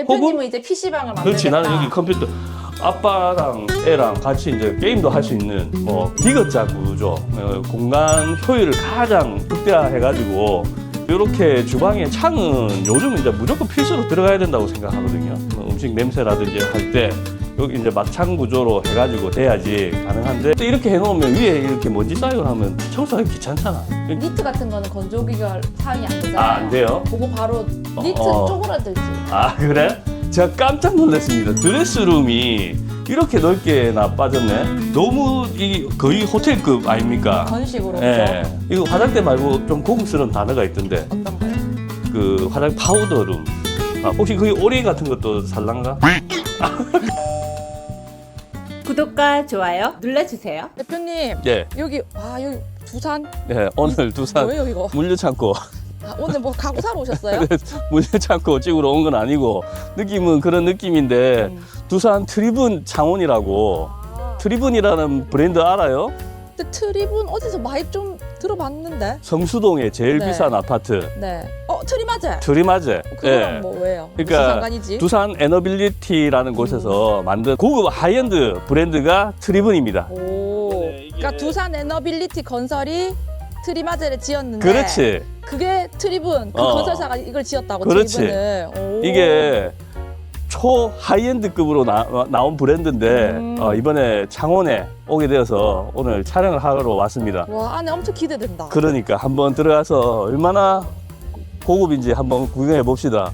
대표님은 이제 PC방을 만들겠다. 그렇지 나는 여기 컴퓨터 아빠랑 애랑 같이 이제 게임도 할 수 있는 뭐 디귿자 구조 어, 공간 효율을 가장 극대화해가지고 이렇게 주방에 창은 요즘 이제 무조건 필수로 들어가야 된다고 생각하거든요. 뭐 음식 냄새라든지 할 때 여기 이제 막창 구조로 해가지고 돼야지 가능한데 또 이렇게 해놓으면 위에 이렇게 먼지 쌓이고 하면 청소하기 귀찮잖아. 니트 같은 거는 건조기가 사용이 안 되잖아요. 아, 안 돼요? 그거 바로 니트 어. 쪼그라들지. 아 그래? 제가 깜짝 놀랐습니다. 드레스룸이 이렇게 넓게나 빠졌네. 너무 이 거의 호텔급 아닙니까? 건식으로. 예. 이거 화장대 말고 좀 고급스러운 단어가 있던데 어떤 거요? 그 화장 파우더룸. 아, 혹시 거기 오리 같은 것도 살란가? 구독과 좋아요 눌러주세요. 대표님 예. 여기 아 여기 두산 예. 오늘 두산 뭐예요 이거? 물류 창고 아, 오늘 뭐 가구 사러 오셨어요? 물류 창고 찍으러 온 건 아니고 느낌은 그런 느낌인데 음. 두산 트리븐 창원이라고 아, 트리븐이라는 브랜드 알아요? 근데 트립은 어디서 많이 좀 들어봤는데. 성수동의 제일 네. 비싼 아파트 네. 어 트리마제. 트리마제. 그거랑 예. 뭐 왜요? 무슨 그러니까 상관이지? 두산 에너빌리티라는 곳에서 만든 고급 하이엔드 브랜드가 트리븐입니다. 오. 네, 이게- 그러니까 두산 에너빌리티 건설이 트리마제를 지었는데. 그렇지. 그게 트리븐 그 어. 건설사가 이걸 지었다고 그렇지. 트리븐을. 오. 이게 초 하이엔드급으로 나, 온 브랜드인데 음. 어, 이번에 창원에 오게 되어서 오늘 촬영을 하러 왔습니다. 와 안에 엄청 기대된다. 그러니까 한번 들어가서 얼마나 고급인지 한번 구경해 봅시다.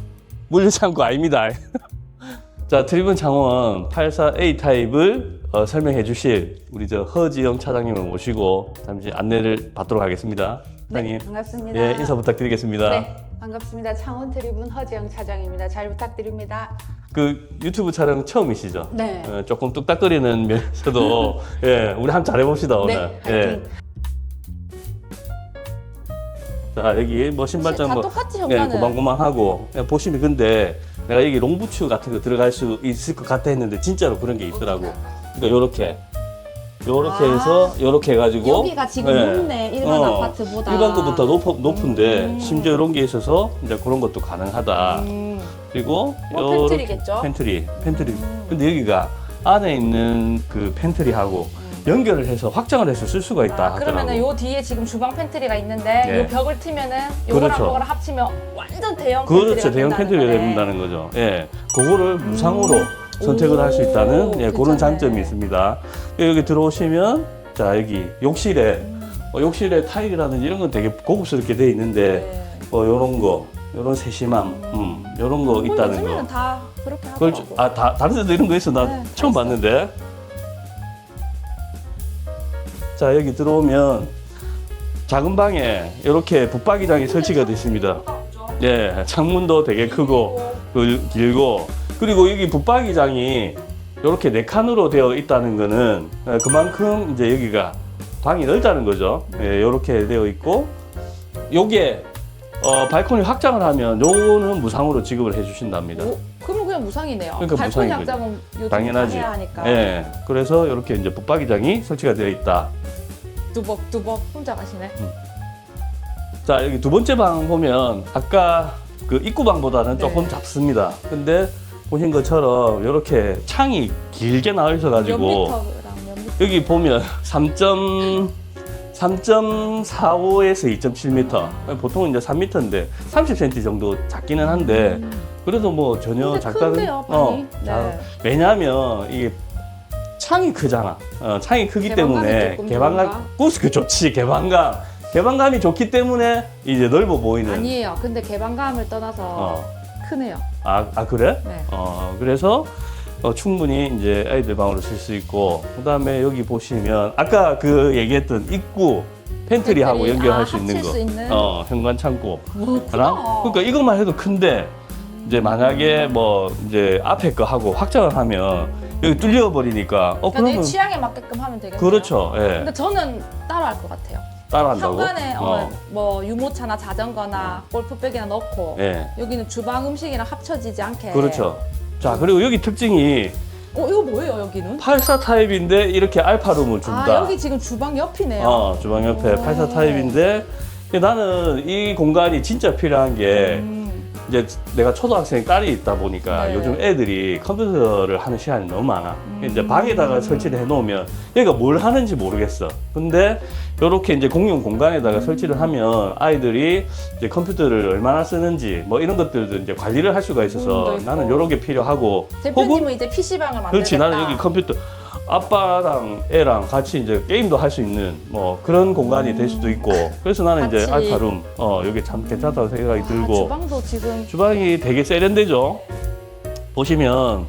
물류 창고 아닙니다. 자, 트리븐 창원 84A 타입을 어, 설명해 주실 우리 저 허지영 차장님을 모시고 잠시 안내를 받도록 하겠습니다. 차장님, 네, 반갑습니다. 예, 인사 부탁드리겠습니다. 네, 반갑습니다. 창원 트리븐 허지영 차장입니다. 잘 부탁드립니다. 그 유튜브 촬영 처음이시죠? 네. 어, 조금 뚝딱거리는 면에서도 예, 우리 한번 잘해 봅시다 오늘. 네, 예. 화이팅. 자 여기 뭐 신발장 다뭐 예. 고만고만하고 그냥 보시면 근데 내가 여기 롱부츠 같은 거 들어갈 수 있을 것 같아 했는데 진짜로 그런 게 있더라고. 그러니까 요렇게 요렇게 아, 해서 요렇게 해가지고 여기가 지금 예. 높네 일반 어, 아파트보다. 일반 것보다 높, 높은데 음. 심지어 이런 게 있어서 이제 그런 것도 가능하다. 음. 그리고 뭐 요렇게 팬트리겠죠? 팬트리, 팬트리. 음. 근데 여기가 안에 있는 그 팬트리하고 연결을 해서 확장을 해서 쓸 수가 있다 아, 하더라고. 그러면은 요 뒤에 지금 주방 팬트리가 있는데 네. 요 벽을 트면은 요거랑 그렇죠. 요거랑 합치면 완전 대형 그렇죠. 팬트리가 대형 된다는 팬트리가 거네. 된다는 거죠. 예. 그거를 무상으로 선택을 할 수 있다는 예, 그런 괜찮네. 장점이 있습니다. 여기 들어오시면 자, 여기 욕실에 어, 욕실에 타일이라든지 이런 건 되게 고급스럽게 돼 있는데 네. 뭐 요런 거, 요런 세심함, 음, 요런 거뭐 있다는 요즘에는 거. 다 그렇게. 좀- 아, 다, 다른 데도 이런 거 있어. 나 네, 다 처음 있어요. 봤는데. 자, 여기 들어오면 작은 방에 이렇게 붙박이장이 설치가 되어 있습니다. 예, 창문도 되게 크고 그- 길고 그리고 여기 붙박이장이 이렇게 네 칸으로 되어 있다는 거는 예, 그만큼 이제 여기가 방이 넓다는 거죠. 예, 이렇게 되어 있고 요게 어, 발코니 확장을 하면 요거는 무상으로 지급을 해주신답니다. 오, 그러면 무상이네요. 그러니까 발코니 무상인 거죠. 요즘 당연하지. 다 해야 하니까. 예, 그래서 이렇게 이제 붙박이장이 설치가 되어 있다. 두벅두벅 혼자 가시네. 자 여기 두 번째 방 보면 아까 그 입구방보다는 네. 조금 작습니다. 근데 보신 것처럼 이렇게 창이 길게 나와 몇 있어가지고 미터랑 몇 미터. 여기 보면 3. 3.45에서 2.7m. 보통은 이제 3m인데 30cm 정도 작기는 한데 그래도 뭐 전혀 근데 작다는 큰데요, 방이. 자, 네. 왜냐하면 이게 창이 크잖아. 어, 창이 크기 개방감이 때문에 조금 개방감? 그 좋지 개방감. 개방감이 좋기 때문에 이제 넓어 보이는. 아니에요. 근데 개방감을 떠나서 어. 크네요. 아, 아 그래? 네. 어, 그래서 어, 충분히 이제 아이들 방으로 쓸 수 있고 그다음에 여기 보시면 아까 그 얘기했던 입구 팬트리하고 팬트리. 연결할 아, 수 있는 합칠 거. 수 있는? 어, 현관 창고. 뭐랑 그러니까 이것만 해도 큰데 이제 만약에 뭐 이제 앞에 거 하고 확장을 하면 여기 뚫려 버리니까 어 그러니까 내 그러면 취향에 맞게끔 하면 되겠네요. 그렇죠. 예. 근데 저는 따로 할 것 같아요. 따라한다고. 현관에 어, 뭐 유모차나 자전거나 골프백이나 넣고 예. 여기는 주방 음식이랑 합쳐지지 않게. 그렇죠. 자, 그리고 여기 특징이 어 이거 뭐예요 여기는? 84 타입인데 이렇게 알파룸을 준다. 아 여기 지금 주방 옆이네요. 어, 주방 옆에 오. 84 타입인데 나는 이 공간이 진짜 필요한 게 음. 이제 내가 초등학생 딸이 있다 보니까 네. 요즘 애들이 컴퓨터를 하는 시간이 너무 많아. 이제 방에다가 설치를 해놓으면 얘가 뭘 하는지 모르겠어. 근데 이렇게 이제 공용 공간에다가 설치를 하면 아이들이 이제 컴퓨터를 얼마나 쓰는지 뭐 이런 것들도 이제 관리를 할 수가 있어서 음, 네. 나는 이런 게 필요하고 대표님은 이제 PC방을 만들겠다. 그렇지 나는 여기 컴퓨터 아빠랑 애랑 같이 이제 게임도 할 수 있는 뭐 그런 공간이 될 수도 있고 그래서 나는 이제 같이. 알파룸 어 여기 참 괜찮다고 생각이 아, 들고 주방도 지금 주방이 되게 세련되죠. 보시면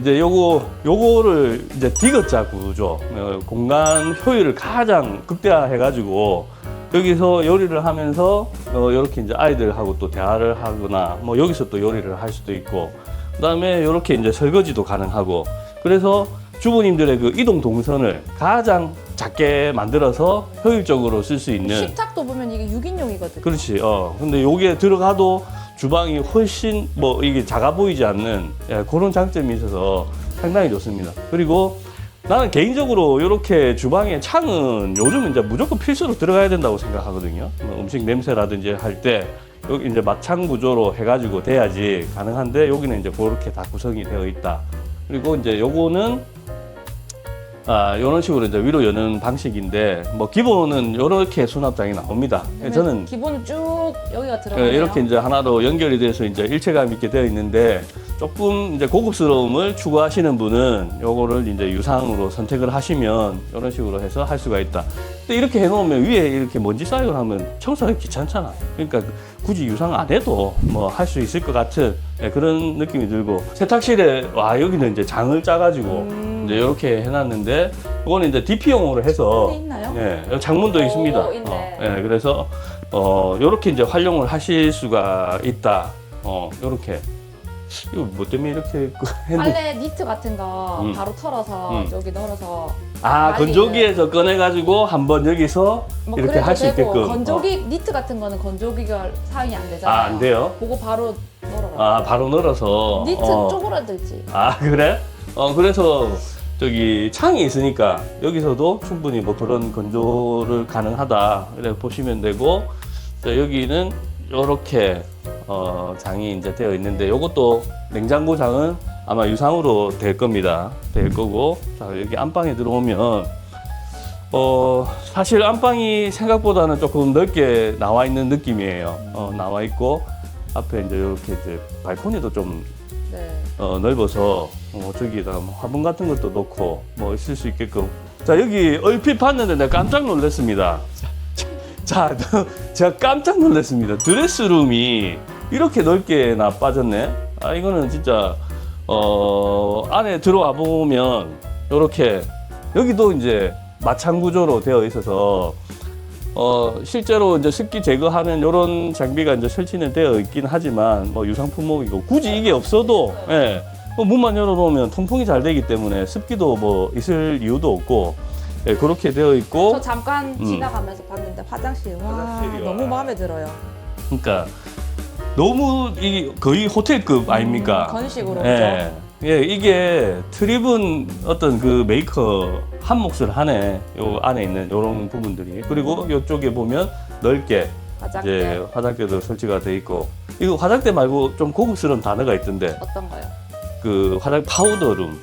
이제 요거 요거를 이제 디귿자 구조 어, 공간 효율을 가장 극대화해 가지고 여기서 요리를 하면서 어 이렇게 이제 아이들하고 또 대화를 하거나 뭐 여기서 또 요리를 할 수도 있고 그다음에 이렇게 이제 설거지도 가능하고 그래서 주부님들의 그 이동 동선을 가장 작게 만들어서 효율적으로 쓸 수 있는 식탁도 보면 이게 6인용이거든. 그렇지. 어. 근데 여기에 들어가도 주방이 훨씬 뭐 이게 작아 보이지 않는 예, 그런 장점이 있어서 상당히 좋습니다. 그리고 나는 개인적으로 이렇게 주방에 창은 요즘 이제 무조건 필수로 들어가야 된다고 생각하거든요. 뭐 음식 냄새라든지 할때 여기 이제 막창 구조로 해가지고 돼야지 가능한데 여기는 이제 그렇게 다 구성이 되어 있다. 그리고 이제 요거는 아, 이런 식으로 이제 위로 여는 방식인데, 뭐, 기본은 이렇게 수납장이 나옵니다. 저는 기본 쭉 여기가 예, 들어가네요. 이렇게 이제 하나로 연결이 돼서 이제 일체감 있게 되어 있는데, 조금 이제 고급스러움을 추구하시는 분은 요거를 이제 유상으로 선택을 하시면 이런 식으로 해서 할 수가 있다. 근데 이렇게 해놓으면 위에 이렇게 먼지 쌓이고 하면 청소하기 귀찮잖아. 그러니까 굳이 유상 안 해도 뭐 할 수 있을 것 같은 예, 그런 느낌이 들고 세탁실에 와 여기는 이제 장을 짜가지고 음. 이제 이렇게 해놨는데 이거는 이제 DP용으로 해서 돼 있나요? 예, 창문도 오, 있습니다. 어, 예, 그래서 어 이렇게 이제 활용을 하실 수가 있다. 어 이렇게 이거 뭐 때문에 이렇게 그 했는데 빨래 니트 같은 거 음. 바로 털어서 음. 여기 널어서 아 건조기에서 꺼내가지고 한번 여기서 뭐 이렇게 그래도 할 수 되고, 있게끔 건조기 니트 같은 거는 건조기가 사용이 안 되잖아요. 아 안 돼요? 그거 바로 널어라. 아 바로 널어서 니트 어. 쪼그라들지. 아 그래? 어 그래서 저기 창이 있으니까 여기서도 충분히 뭐 그런 건조를 가능하다 이렇게 보시면 되고 자, 여기는 이렇게 어 장이 이제 되어 있는데 이것도 냉장고 장은 아마 유상으로 될 겁니다. 될 거고. 자 여기 안방에 들어오면 어 사실 안방이 생각보다는 조금 넓게 나와 있는 느낌이에요. 어 나와 있고 앞에 이제 이렇게 이제 발코니도 좀 네. 어, 넓어서 어, 저기에다가 뭐 화분 같은 것도 놓고 뭐 있을 수 있게끔. 자 여기 얼핏 봤는데 내가 깜짝 놀랐습니다. 자 제가 깜짝 놀랐습니다. 드레스룸이 이렇게 넓게나 빠졌네 아 이거는 진짜 어 안에 들어와 보면 이렇게 여기도 이제 마찬 구조로 되어 있어서 어, 실제로 이제 습기 제거하는 이런 장비가 이제 설치는 되어 있긴 하지만 뭐 유상 품목이고 굳이 이게 없어도 예, 뭐 문만 열어놓으면 통풍이 잘 되기 때문에 습기도 뭐 있을 이유도 없고 예, 그렇게 되어 있고 저 잠깐 음. 지나가면서 봤는데 화장실 와 화장실이 너무 와. 마음에 들어요. 그러니까 너무 이 거의 호텔급 아닙니까? 음, 건식으로 예. 예, 이게 트립은 어떤 그 메이커 한 몫을 하네. 요 안에 있는 요런 부분들이. 그리고 요쪽에 보면 넓게 화장대 이제 화장대도 설치가 돼 있고. 이거 화장대 말고 좀 고급스러운 단어가 있던데. 어떤 거요? 그 화장 파우더룸.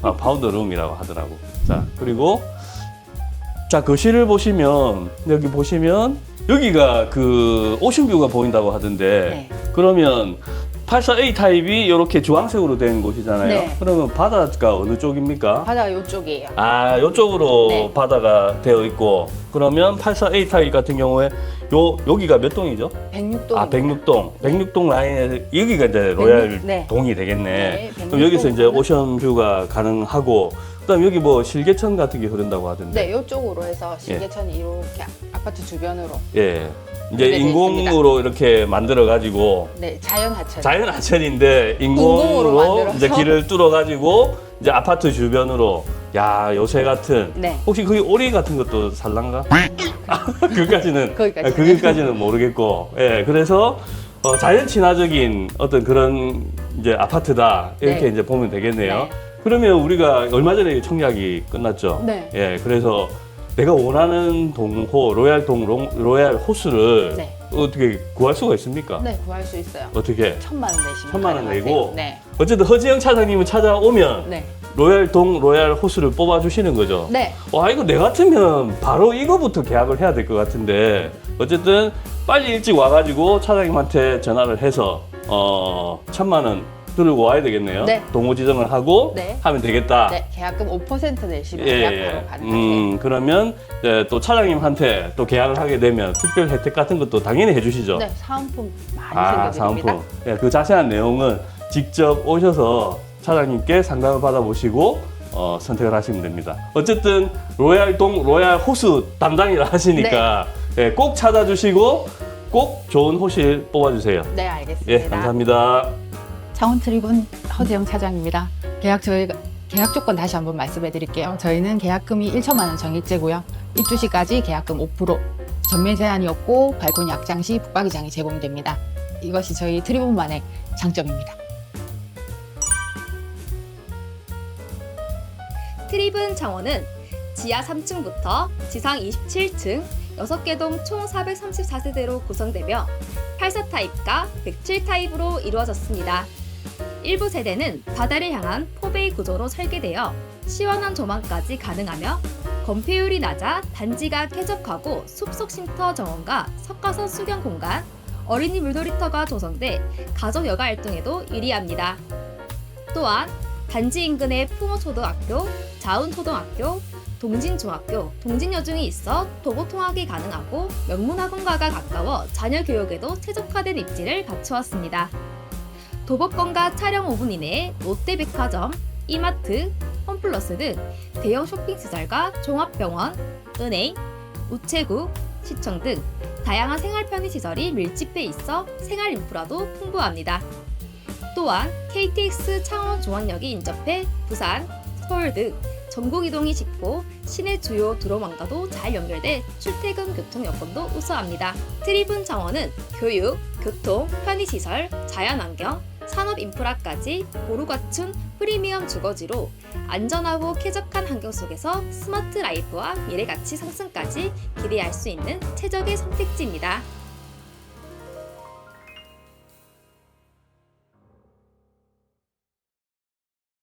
아, 파우더룸이라고 하더라고. 자, 그리고 자, 거실을 보시면 여기 보시면 여기가 그 오션뷰가 보인다고 하던데 네. 그러면 84A 타입이 이렇게 주황색으로 된 곳이잖아요. 네. 그러면 바다가 어느 쪽입니까? 바다가 이쪽이에요. 아, 이쪽으로 네. 바다가 되어 있고 그러면 84A 타입 같은 경우에 요 여기가 몇 동이죠? 106동. 아, 106동. 106동 라인에 여기가 이제 로얄 네. 동이 되겠네. 네, 그럼 여기서 106 이제 오션뷰가 가능하고 그다음 여기 뭐 실개천 같은 게 흐른다고 하던데. 네, 이쪽으로 해서 실개천이 이렇게 아파트 주변으로. 예. 이제 인공으로 이렇게 만들어 가지고 네, 자연 하천. 자연 하천인데 인공으로 인공으로. 이제 길을 뚫어 가지고 이제 아파트 주변으로 야 요새 같은 네. 혹시 거기 오리 같은 것도 살란가? 그까지는 거기까지는. 그기까지는 모르겠고 예 그래서 어, 자연 친화적인 어떤 그런 이제 아파트다 이렇게 네. 이제 보면 되겠네요. 네. 그러면 우리가 얼마 전에 청약이 끝났죠. 네. 예 그래서 내가 원하는 동호 로얄 동 롱- 로얄 호수를 네. 어떻게 구할 수가 있습니까? 네, 구할 수 있어요. 어떻게? 천만 원 내시면 천만 원 가능하세요. 내고? 네. 어쨌든 허지영 차장님은 찾아오면 네. 로얄 동 로얄 호수를 뽑아 주시는 거죠. 네. 와 이거 내 같으면 바로 이거부터 계약을 해야 될 것 같은데 어쨌든 빨리 일찍 와가지고 차장님한테 전화를 해서 어 천만 원 들고 와야 되겠네요. 네. 동호 지정을 하고 네. 하면 되겠다. 네, 계약금 5% 내시면 예, 계약 예. 가능하세요. 음, 그러면 이제 또 차장님한테 또 계약을 하게 되면 특별 혜택 같은 것도 당연히 해주시죠. 네, 사은품 많이 아, 챙겨드립니다. 사은품. 예, 그 자세한 내용은 직접 오셔서 차장님께 상담을 받아보시고 어, 선택을 하시면 됩니다. 어쨌든 로얄동 로얄 호수 담당이라 하시니까 네. 예, 꼭 찾아주시고 꼭 좋은 호실 뽑아주세요. 네, 알겠습니다. 예, 감사합니다. 창원 트리븐 허재영 차장입니다. 계약 저희가 계약 조건 다시 한번 말씀해 드릴게요. 저희는 계약금이 1천만 원 정액제고요. 입주 시까지 계약금 5%, 전매 제한이 없고 발코니 약장 시 붙박이장이 제공됩니다. 이것이 저희 트리븐만의 장점입니다. 트립은 창원은 지하 3층부터 지상 27층 6개 동 총 434세대로 구성되며 84 타입과 107 타입으로 이루어졌습니다. 일부 세대는 바다를 향한 포베이 구조로 설계되어 시원한 조망까지 가능하며 건폐율이 낮아 단지가 쾌적하고 숲속 쉼터 정원과 석가선 수경 공간, 어린이 물놀이터가 조성돼 가족 여가 활동에도 유리합니다. 또한 단지 인근에 풍호초등학교, 자운초등학교, 동진중학교, 동진여중이 있어 도보 통학이 가능하고 명문학원과가 가까워 자녀 교육에도 최적화된 입지를 갖추었습니다. 도보권과 촬영 5분 이내에 롯데백화점, 이마트, 홈플러스 등 대형 쇼핑시설과 종합병원, 은행, 우체국, 시청 등 다양한 생활 편의 시설이 밀집해 있어 생활 인프라도 풍부합니다. 또한 KTX 창원 중원역이 인접해 부산, 서울 등 전국 이동이 쉽고 시내 주요 도로망과도 잘 연결돼 출퇴근 교통 여건도 우수합니다. 트리븐 창원은 교육, 교통, 편의시설, 자연환경, 산업 인프라까지 고루 갖춘 프리미엄 주거지로 안전하고 쾌적한 환경 속에서 스마트 라이프와 미래 가치 상승까지 기대할 수 있는 최적의 선택지입니다.